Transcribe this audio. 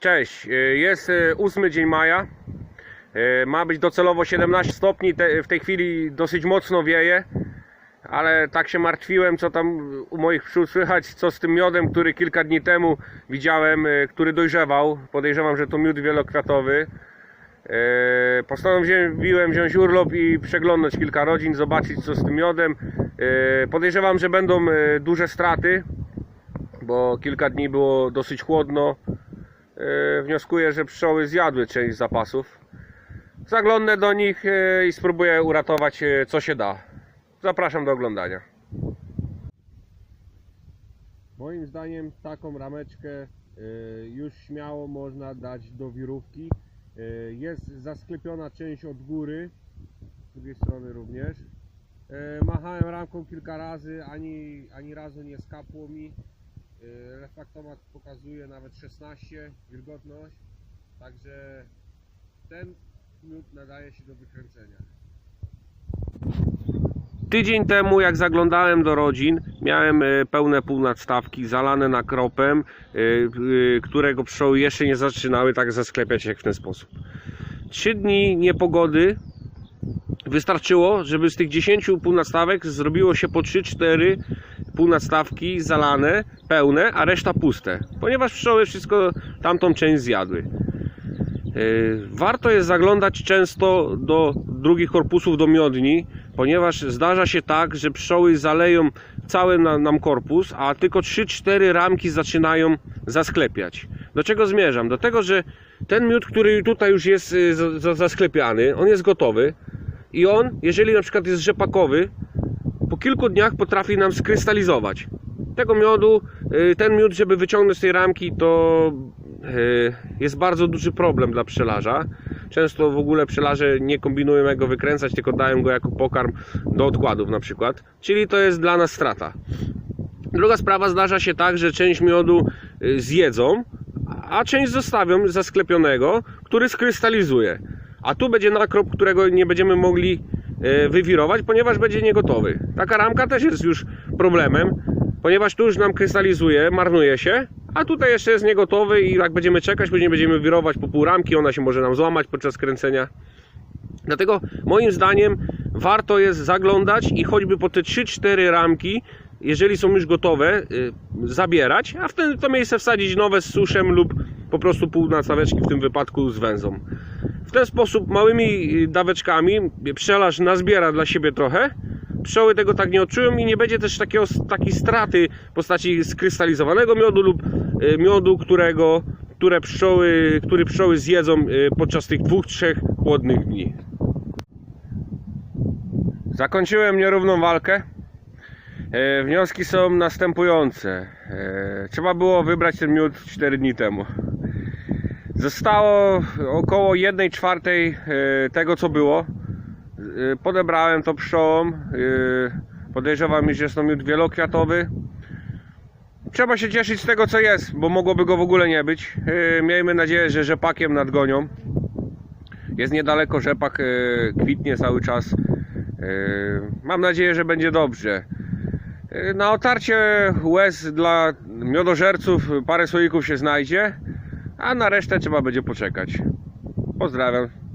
Cześć, y, jest y, ósmy dzień maja. Y, Ma być docelowo 17 stopni. W tej chwili dosyć mocno wieje, ale tak się martwiłem, co tam u moich pszczół słychać, co z tym miodem, który kilka dni temu widziałem, który dojrzewał. Podejrzewam, że to miód wielokwiatowy. Postanowiłem wziąć urlop i przeglądać kilka rodzin, zobaczyć co z tym miodem. Podejrzewam, że będą duże straty, bo kilka dni było dosyć chłodno. E, wnioskuję, że pszczoły zjadły część zapasów. Zaglądnę do nich e, i spróbuję uratować e, co się da. Zapraszam do oglądania. Moim zdaniem taką rameczkę już śmiało można dać do wirówki. Jest zasklepiona część od góry, z drugiej strony również. Machałem ramką kilka razy, ani, ani razu nie skapło mi. Refraktomat pokazuje nawet 16 wilgotność, także ten miód nadaje się do wykręcenia. Tydzień temu jak zaglądałem do rodzin, miałem e, pełne półnadstawki zalane nakropem, e, e, którego pszczoły jeszcze nie zaczynały tak zasklepiać jak w ten sposób. Trzy dni niepogody wystarczyło, żeby z tych 10 półnadstawek zrobiło się po 3-4 półnadstawki zalane, pełne, a reszta puste, ponieważ pszczoły wszystko tamtą część zjadły. Yy, Warto jest zaglądać często do drugich korpusów do miodni, ponieważ zdarza się tak, że pszczoły zaleją cały na- nam korpus, a tylko 3-4 ramki zaczynają zasklepiać. Do czego zmierzam? Do tego, że ten miód, który tutaj już jest za- zasklepiany, on jest gotowy i on, jeżeli na przykład jest rzepakowy, po kilku dniach potrafi nam skrystalizować. Tego miodu, y, ten miód, żeby wyciągnąć z tej ramki, to y, jest bardzo duży problem dla pszczelarza. Często w ogóle pszczelarze nie kombinują go wykręcać, tylko dają go jako pokarm do odkładów na przykład. Czyli to jest dla nas strata. Druga sprawa zdarza się tak, że część miodu y, zjedzą, a część zostawią zasklepionego, który skrystalizuje. A tu będzie nakrop, którego nie będziemy mogli wywirować, ponieważ będzie niegotowy. Taka ramka też jest już problemem, ponieważ tu już nam krystalizuje, marnuje się, a tutaj jeszcze jest niegotowy i jak będziemy czekać, później będziemy wirować po pół ramki, ona się może nam złamać podczas kręcenia. Dlatego moim zdaniem warto jest zaglądać i choćby po te 3-4 ramki, jeżeli są już gotowe, y, zabierać, a w to miejsce wsadzić nowe z suszem lub po prostu pół nastaweczki w tym wypadku z węzą. W ten sposób małymi y, daweczkami pszczelarz nazbiera dla siebie trochę. Pszczoły tego tak nie odczują i nie będzie też takiego, takiej straty w postaci skrystalizowanego miodu lub y, miodu, którego, które pszczoły, który pszczoły zjedzą y, podczas tych dwóch, trzech chłodnych dni. Zakończyłem nierówną walkę. E, Wnioski są następujące. E, Trzeba było wybrać ten miód 4 dni temu. Zostało około 1 czwartej e, tego co było. E, Podebrałem to pszczołom. E, Podejrzewam, że jest to miód wielokwiatowy. Trzeba się cieszyć z tego co jest, bo mogłoby go w ogóle nie być. Miejmy nadzieję, że rzepakiem nadgonią. Jest niedaleko rzepak, kwitnie cały czas. Mam nadzieję, że będzie dobrze. Na otarcie łez dla miodożerców parę słoików się znajdzie, a na resztę trzeba będzie poczekać. Pozdrawiam.